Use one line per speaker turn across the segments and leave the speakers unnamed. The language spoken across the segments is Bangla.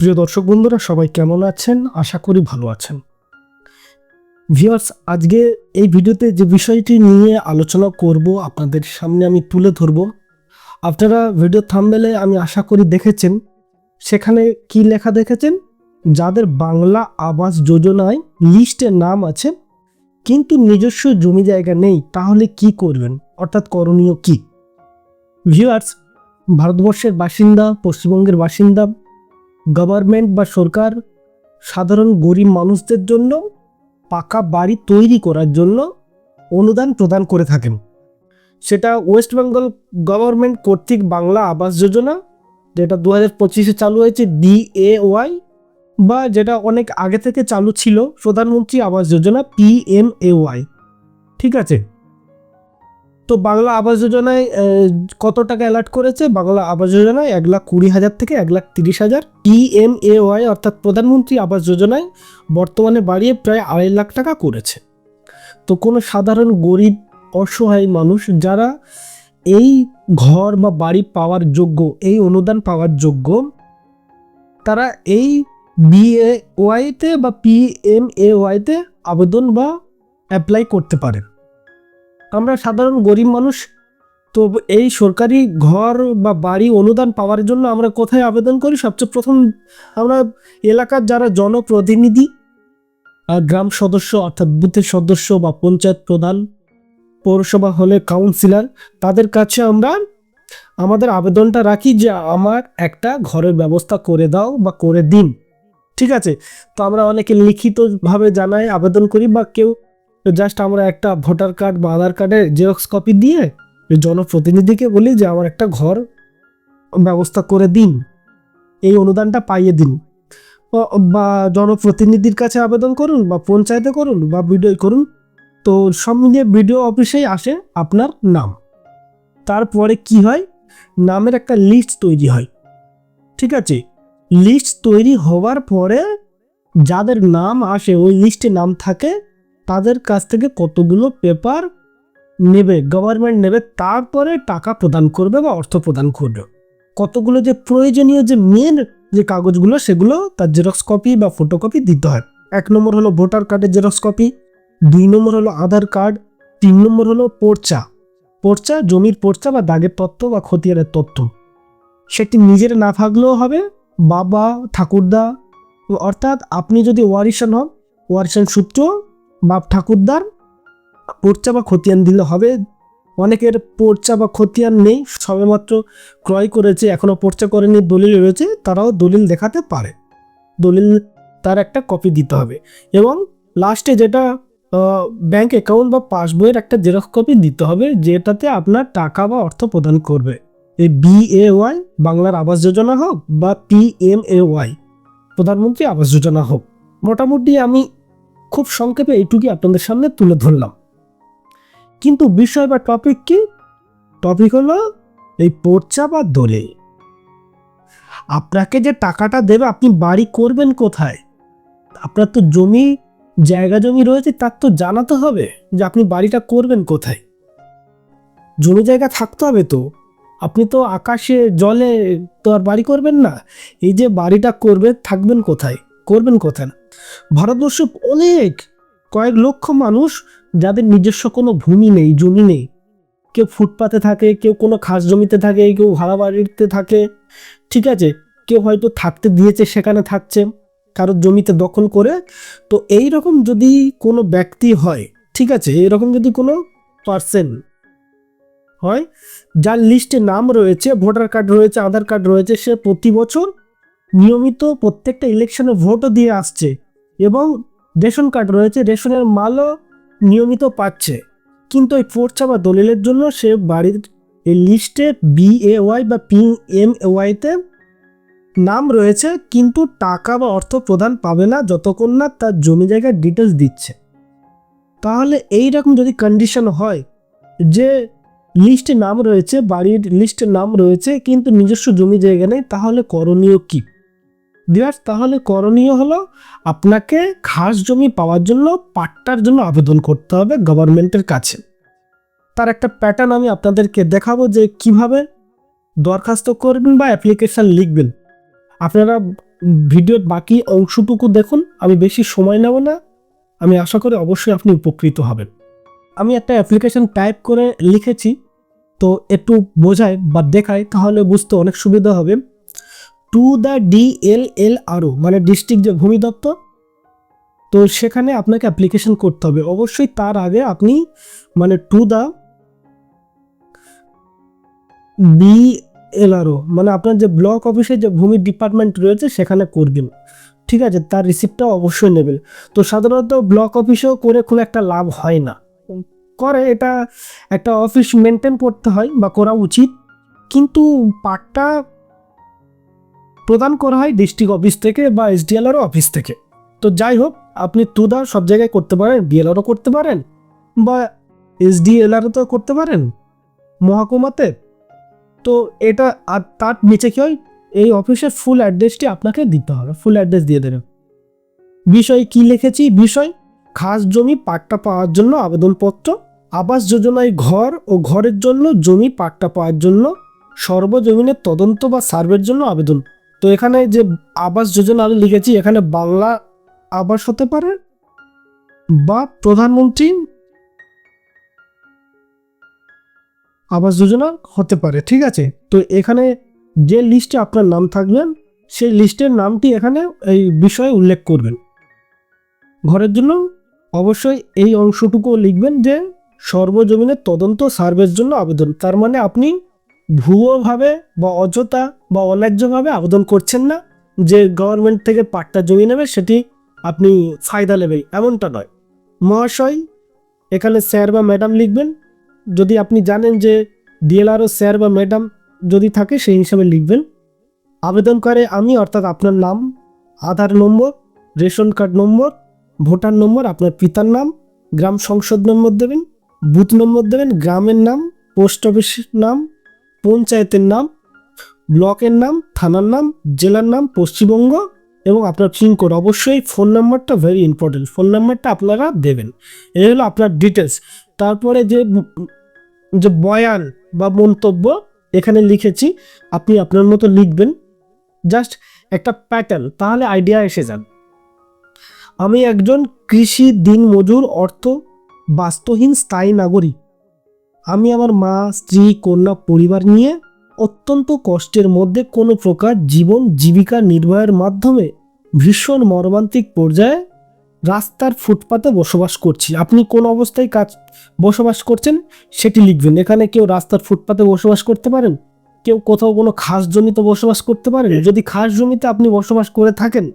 প্রিয় দর্শক বন্ধুরা, সবাই কেমন আছেন? আশা করি ভালো আছেন। ভিউয়ার্স, আজকে এই ভিডিওতে যে বিষয়টি নিয়ে আলোচনা করব আপনাদের সামনে আমি তুলে ধরব। আপনারা ভিডিও থামবেলে আমি আশা করি দেখেছেন। সেখানে কি লেখা দেখেছেন? যাদের বাংলা আবাস যোজনায় লিস্টে নাম আছে, কিন্তু নিজস্ব জমি জায়গা নেই, তাহলে কি করবেন? অর্থাৎ করণীয় কি? ভিউয়ার্স, ভারতবর্ষের বাসিন্দা, পশ্চিমবঙ্গের বাসিন্দা গভর্নমেন্ট বা সরকার সাধারণ গরিব মানুষদের জন্য পাকা বাড়ি তৈরি করার জন্য অনুদান প্রদান করে থাকেন। সেটা ওয়েস্ট বেঙ্গল গভর্নমেন্ট কর্তৃক বাংলা আবাস যোজনা, যেটা দু হাজার পঁচিশে চালু হয়েছে ডিএওয়াই, বা যেটা অনেক আগে থেকে চালু ছিল প্রধানমন্ত্রী আবাস যোজনা, পিএমএওয়াই। ঠিক আছে? তো বাংলা আবাস যোজনায় কত টাকা অ্যালার্ট করেছে? বাংলা আবাস যোজনায় এক লাখ কুড়ি হাজার থেকে এক লাখ তিরিশ হাজার। পিএমএওয়াই অর্থাৎ প্রধানমন্ত্রী আবাস যোজনায় বর্তমানে বাড়িয়ে প্রায় আড়াই লাখ টাকা করেছে। তো কোনো সাধারণ গরিব, অসহায় মানুষ যারা এই ঘর বা বাড়ি পাওয়ার যোগ্য, এই অনুদান পাওয়ার যোগ্য, তারা এই বিএ ওয়াইতে বা পিএমএ ওয়াইতে আবেদন বা অ্যাপ্লাই করতে পারেন। আমরা সাধারণ গরিব মানুষ, তো এই সরকারি ঘর বা বাড়ি অনুদান পাওয়ার জন্য আমরা কোথায় আবেদন করি? সবচেয়ে প্রথম আমরা এলাকার যারা জনপ্রতিনিধি গ্রাম সদস্য অর্থাৎ বুথের সদস্য বা পঞ্চায়েত প্রধান, পৌরসভা হলে কাউন্সিলর, তাদের কাছে আমরা আমাদের আবেদনটা রাখি যে আমার একটা ঘরের ব্যবস্থা করে দাও বা করে দিন। ঠিক আছে? তো আমরা অনেকে লিখিতভাবে জানাই, আবেদন করি বা কেউ জাস্ট আমরা একটা ভোটার কার্ড বা আধার কার্ডের জেরক্স কপি দিয়ে জনপ্রতিনিধিকে বলি যে আমার একটা ঘর ব্যবস্থা করে দিন। এই অনুদানটা পাইয়ে দিন। বা- বা জনপ্রতিনিধির কাছে আবেদন করুন বা পঞ্চায়েতে করুন বা বিডিও করুন। তো সব মিলিয়ে বিডিও অফিসেই আসে আপনার নাম। তারপরে কি হয়? নামের একটা লিস্ট তৈরি হয়। ঠিক আছে? লিস্ট তৈরি হওয়ার পরে যাদের নাম আসে ওই লিস্টে নাম থাকে তাদের কাছ থেকে কতগুলো পেপার নেবে গভর্নমেন্ট নেবে, তারপরে টাকা প্রদান করবে বা অর্থ প্রদান করবে। কতগুলো যে প্রয়োজনীয় যে মেন যে কাগজগুলো, সেগুলো তার জেরক্স কপি বা ফটোকপি দিতে হয়। এক নম্বর হলো ভোটার কার্ডের জেরক্স কপি দুই নম্বর হলো আধার কার্ড তিন নম্বর হলো পর্চা। পর্চা, জমির পর্চা বা দাগের তত্ত্ব বা খতিয়ারের তথ্য। সেটি নিজের না থাকলেও হবে, বাবা, ঠাকুরদা, অর্থাৎ আপনি যদি ওয়ারিশান হন, ওয়ারিশান সূত্র বাপ ঠাকুরদার, পর্চা বা খতিয়ান দিলে হবে। অনেকের পর্চা বা খতিয়ান নেই, সবেমাত্র ক্রয় করেছে এখনও পর্চা করেনি, দলিল রয়েছে, তারাও দলিল দেখাতে পারে। দলিল তার একটা কপি দিতে হবে। এবং লাস্টে যেটা ব্যাংক অ্যাকাউন্ট বা পাসবইয়ের একটা জেরক্স কপি দিতে হবে, যেটাতে আপনার টাকা বা অর্থ প্রদান করবে। এই বিএওয়াই বাংলার আবাস যোজনা হোক বা পিএমএওয়াই প্রধানমন্ত্রী আবাস যোজনা হোক। মোটামুটি আমি খুব সংক্ষেপে এইটুকুই আপনাদের সামনে তুলে ধরলাম। কিন্তু বিষয় বা টপিক কি? টপিক হলো এই পর্চা বা দলিল আপনাকে যে টাকাটা দেবে, আপনি বাড়ি করবেন কোথায়? আপনার তো জমি, জায়গা জমি রয়েছে, তার তো জানাতে হবে যে আপনি বাড়িটা করবেন কোথায়। জমি জায়গা থাকতে হবে তো। আপনি তো আকাশে, জলে তো আর বাড়ি করবেন না। এই যে বাড়িটা করবে, থাকবেন কোথায়? করবেন কোথায় ভারতবর্ষে অনেক কয়েক লক্ষ মানুষ যাদের নিজস্ব কোনো ভূমি নেই, জমি নেই। কেউ ফুটপাতে থাকে, কেউ কোনো খাস জমিতে থাকে, কেউ ভাড়া বাড়িতে থাকে। ঠিক আছে, কেউ হয়তো থাকতে দিয়েছে, সেখানে থাকছে কারোর জমিতে দখল করে। তো এই রকম যদি কোনো ব্যক্তি হয়, ঠিক আছে, এরকম যদি কোনো পার্সন হয়, যার লিস্টে নাম রয়েছে, ভোটার কার্ড রয়েছে, আধার কার্ড রয়েছে, সে প্রতি বছর নিয়মিত প্রত্যেকটা ইলেকশনে ভোটও দিয়ে আসছে এবং রেশন কার্ড রয়েছে, রেশনের মালও নিয়মিত পাচ্ছে। কিন্তু এই পর্চা বা দলিলের জন্য সে বাড়ির এই লিস্টে বিএওয়াই বা পি এম এ ওয়াইতে নাম রয়েছে, কিন্তু টাকা বা অর্থ প্রদান পাবে না যতক্ষণ না তার জমি জায়গার ডিটেলস দিচ্ছে। তাহলে এই রকম যদি কন্ডিশন হয় যে লিস্টে নাম রয়েছে, বাড়ির লিস্টে নাম রয়েছে, কিন্তু নিজস্ব জমি জায়গা নেই, তাহলে করণীয় কি? দিয়ার তাহলে করণীয় হলো আপনাকে খাস জমি পাওয়ার জন্য পাট্টার জন্য আবেদন করতে হবে গভর্নমেন্টের কাছে। তার একটা প্যাটার্ন আমি আপনাদেরকে দেখাবো যে কীভাবে দরখাস্ত করবেন বা অ্যাপ্লিকেশান লিখবেন। আপনারা ভিডিওর বাকি অংশটুকু দেখুন, আমি বেশি সময় নেব না, আমি আশা করি অবশ্যই আপনি উপকৃত হবেন। আমি একটা অ্যাপ্লিকেশন টাইপ করে লিখেছি, তো একটু বোঝায় বা দেখায়, তাহলে বুঝতে অনেক সুবিধা হবে। To the D L L আরও মানে ডিস্ট্রিক্ট যে ভূমি দপ্তর, তো সেখানে আপনাকে অ্যাপ্লিকেশন করতে হবে। অবশ্যই তার আগে আপনি মানে টু দ্য বি এলআরও মানে আপনার যে ব্লক অফিসে যে ভূমি ডিপার্টমেন্ট রয়েছে, সেখানে করবেন। ঠিক আছে? তার রিসিপ্টটা অবশ্যই নেবেন। তো সাধারণত ব্লক অফিসেও করে খুব একটা লাভ হয় না। করে এটা একটা অফিস মেনটেন করতে হয় বা করা উচিত। কিন্তু পার্টটা প্রদান করা হয় ডিস্ট্রিক্ট অফিস থেকে বা এসডিএলআর অফিস থেকে। তো যাই হোক, আপনি তুদা সব জায়গায় করতে পারেন বিএলআরও করতে পারেন বা এসডিএলআরও তো করতে পারেন মহকুমাতে। তো এটা আর তার নিচে কি হয়? এই অফিসের ফুল অ্যাড্রেসটি আপনাকে দিতে হবে ফুল অ্যাড্রেস দিয়ে দেবেন বিষয় কি লিখেছি? বিষয়, খাস জমি পাট্টা পাওয়ার জন্য আবেদনপত্র, আবাস যোজনায় ঘর ও ঘরের জন্য জমি পাট্টা পাওয়ার জন্য সর্বজমিনের তদন্ত বা সার্ভের জন্য আবেদন। তো এখানে যে আবাস যোজনা আমি লিখেছি, এখানে বাংলা আবাস হতে পারে বা প্রধানমন্ত্রী আবাস যোজনা হতে পারে, ঠিক আছে? তো এখানে যে লিস্টে আপনার নাম থাকবেন, সেই লিস্টের নামটি এখানে এই বিষয়ে উল্লেখ করবেন। ঘরের জন্য অবশ্যই এই অংশটুকু লিখবেন যে সর্বজমিনের তদন্ত সার্ভের জন্য আবেদন, তার মানে আপনি ভুয়োভাবে বা অযথা বা অন্যায্যভাবে আবেদন করছেন না যে গভর্নমেন্ট থেকে পাট্টা জমি নেবে, সেটি আপনি ফায়দা নেবেন। এমনটা নয়। মহাশয়, এখানে স্যার বা ম্যাডাম লিখবেন। যদি আপনি জানেন যে ডিএলআরও স্যার বা ম্যাডাম যদি থাকে, সেই হিসাবে লিখবেন। আবেদন করে আমি, অর্থাৎ আপনার নাম, Aadhaar number, ration card number, voter number, আপনার পিতার নাম, গ্রাম সংসদ নম্বর দেবেন, বুথ নম্বর দেবেন, গ্রামের নাম, পোস্ট অফিসের নাম পঞ্চায়েতের নাম, ব্লকের নাম, থানার নাম, জেলার নাম, পশ্চিমবঙ্গ এবং আপনার পিনকোড অবশ্যই ফোন নাম্বারটা ভেরি ইম্পর্টেন্ট ফোন নাম্বারটা আপনারা দেবেন। এই হলো আপনার ডিটেলস তারপরে যে যে বয়ান বা মন্তব্য, এখানে লিখেছি, আপনি আপনার মতো লিখবেন। জাস্ট একটা প্যাটার্ন তাহলে আইডিয়া এসে যান আমি একজন কৃষি দিনমজুর অর্থ বাস্তুহীন স্থায়ী নাগরিক। আমি আমার মা স্ত্রী কন্যা পরিবার নিয়ে অত্যন্ত কষ্টের মধ্যে কোনো প্রকার জীবন জীবিকা নির্বাহের মাধ্যমে ভীষণ মর্মান্তিক পর্যায়ে রাস্তার ফুটপাতে বসবাস করছি। আপনি কোন অবস্থায় কাজ বসবাস করছেন সেটি লিখবেন। এখানে কেউ রাস্তার ফুটপাতে বসবাস করতে পারেন? কেউ কোথাও কোনো খাস জমিতে বসবাস করতে পারেন? যদি খাস জমিতে আপনি বসবাস করে থাকেন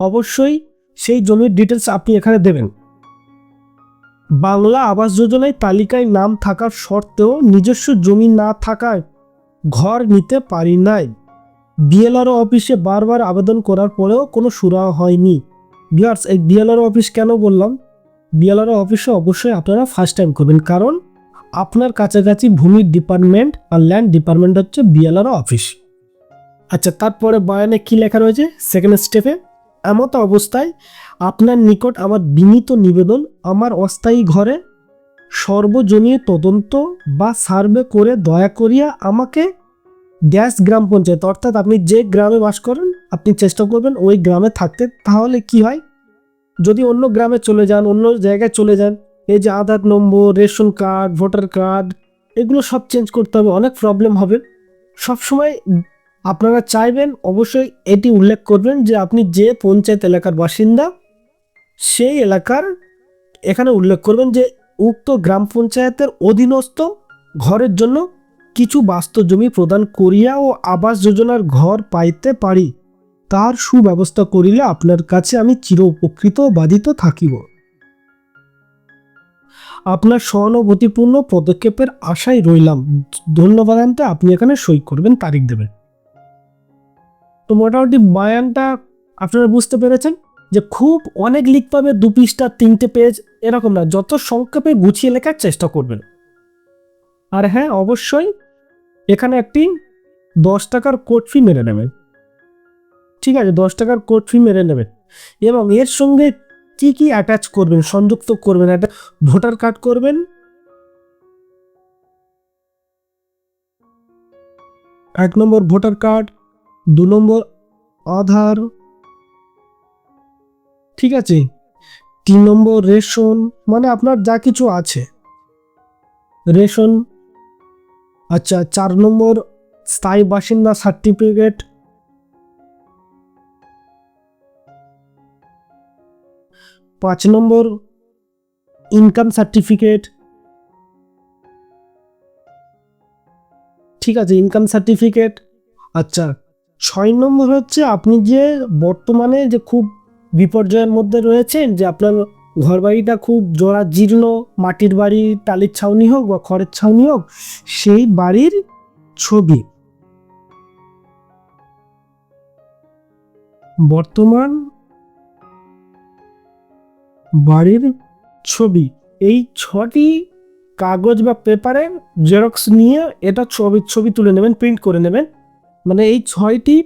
অবশ্যই সেই জমির ডিটেলস আপনি এখানে দেবেন। বাংলা আবাস যোজনায় তালিকায় নাম থাকার সত্ত্বেও নিজস্ব জমি না থাকায় ঘর নিতে পারি নাই। বিএলআরও অফিসে বারবার আবেদন করার পরেও কোনো সুরা হয়নি। বিয়ার্স এই বিএলআরও অফিস কেন বললাম? বিএলআরও অফিসে অবশ্যই আপনারা ফার্স্ট টাইম করবেন, কারণ আপনার কাছাকাছি ভূমি ডিপার্টমেন্ট আর ল্যান্ড ডিপার্টমেন্ট হচ্ছে বিএলআরও অফিস। আচ্ছা তারপরে বয়ানে কি লেখা রয়েছে? সেকেন্ড স্টেপে এমত অবস্থায় আপনার নিকট আমার বিনীত নিবেদন আমার অস্থায়ী ঘরে সর্বজনীয় তদন্ত বা সার্ভে করে দয়া করিয়া আমাকে ড্যাশ গ্রাম পঞ্চায়েত, অর্থাৎ আপনি যে গ্রামে বাস করেন, আপনি চেষ্টা করবেন ওই গ্রামে থাকতে। তাহলে কি হয়? যদি অন্য গ্রামে চলে যান, অন্য জায়গায় চলে যান, এই যে Aadhaar number, ration card, voter card, এগুলো সব চেঞ্জ করতে হবে, অনেক প্রবলেম হবে। সবসময় আপনারা চাইবেন, অবশ্যই এটি উল্লেখ করবেন যে আপনি যে পঞ্চায়েত এলাকার বাসিন্দা, সেই এলাকার এখানে উল্লেখ করবেন যে উক্ত গ্রাম পঞ্চায়েতের অধীনস্থ ঘরের জন্য কিছু বাস্তব জমি প্রদান করিয়া ও আবাস যোজনার ঘর পাইতে পারি। তার সুব্যবস্থা করিলে আপনার কাছে আমি চির উপকৃত বাধিত থাকিব। আপনার সহানুভূতিপূর্ণ পদক্ষেপের আশায় রইলাম। ধন্যবাদ, আপনি এখানে সই করবেন, তারিখ দেবেন। তো মোটামুটি বায়ানটা আপনারা বুঝতে পেরেছেন যে খুব অনেক লিখ পাবে, দু পৃষ্ঠা, তিনটে পেজ এরকম না। যত সংক্ষেপে গুছিয়ে লেখার চেষ্টা করবেন। আর হ্যাঁ অবশ্যই এখানে একটি দশ টাকার কোড ফি মেরে নেবেন ঠিক আছে, দশ টাকার কোড ফি মেরে নেবেন এবং এর সঙ্গে কি কি অ্যাটাচ করবেন, সংযুক্ত করবেন, একটা ভোটার কার্ড করবেন, এক নম্বর ভোটার কার্ড দু নম্বর আধার। ঠিক আছে? তিন নম্বর রেশন মানে আপনার যা কিছু আছে। রেশন আচ্ছা চার নম্বর স্থায়ী বাসিন্দা সার্টিফিকেট পাঁচ নম্বর ইনকাম সার্টিফিকেট ঠিক আছে ইনকাম সার্টিফিকেট আচ্ছা ছয় নম্বর হচ্ছে আপনি যে বর্তমানে যে খুব বিপর্যয়ের মধ্যে রয়েছেন, যে আপনার ঘরবাড়িটা খুব জোড়া জীর্ণ মাটির বাড়ি, টালির ছাউনি হোক বা খড়ের ছাউনি হোক, সেই বাড়ির ছবি। বর্তমান বাড়ির ছবি। এই ছটি কাগজ বা পেপারে জেরক্স নিয়ে এটা ছবি ছবি তুলে নেবেন, প্রিন্ট করে নেবেন। মানে এই ছয়টি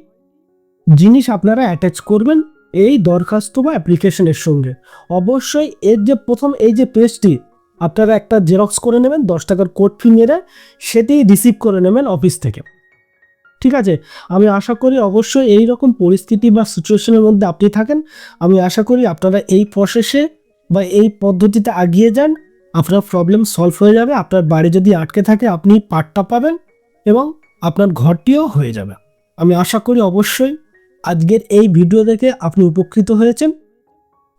জিনিস আপনারা অ্যাটাচ করবেন এই দরখাস্ত বা অ্যাপ্লিকেশনের সঙ্গে। অবশ্যই এর যে প্রথম এই যে পেজটি আপনারা একটা জেরক্স করে নেবেন, দশ টাকার কোড ফি মেরে সেটি রিসিভ করে নেবেন অফিস থেকে। ঠিক আছে? আমি আশা করি অবশ্যই এই রকম পরিস্থিতি বা সিচুয়েশনের মধ্যে আপনি থাকেন। আমি আশা করি আপনারা এই প্রসেসে বা এই পদ্ধতিতে এগিয়ে যান। আপনার প্রবলেম সলভ হয়ে যাবে। আপনার বাড়ি যদি আটকে থাকে, আপনি পাটটা পাবেন এবং আপনার ঘরটিও হয়ে যাবে। আমি আশা করি অবশ্যই আজকের এই ভিডিও দেখে আপনি উপকৃত হয়েছেন।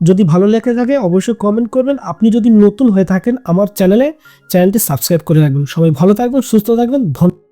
যদি ভালো লেগে থাকে অবশ্যই কমেন্ট করবেন। আপনি যদি নতুন হয়ে থাকেন আমার চ্যানেলে, চ্যানেলটি সাবস্ক্রাইব করে রাখবেন। সবাই ভালো থাকবেন, সুস্থ থাকবেন। ধন্যবাদ।